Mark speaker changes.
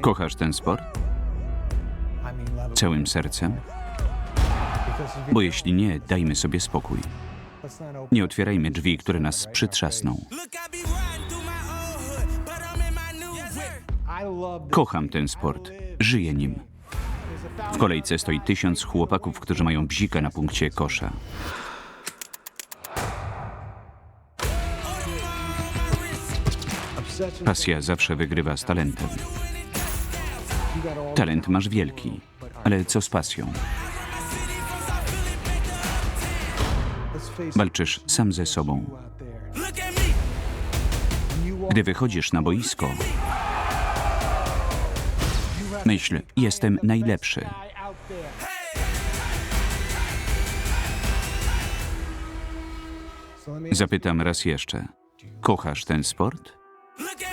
Speaker 1: Kochasz ten sport całym sercem? Bo jeśli nie, dajmy sobie spokój. Nie otwierajmy drzwi, które nas przytrzasną. Kocham ten sport. Żyję nim. W kolejce stoi tysiąc chłopaków, którzy mają bzika na punkcie kosza. Pasja zawsze wygrywa z talentem. Talent masz wielki, ale co z pasją? Walczysz sam ze sobą. Gdy wychodzisz na boisko, myśl, jestem najlepszy. Zapytam raz jeszcze. Kochasz ten sport? Look at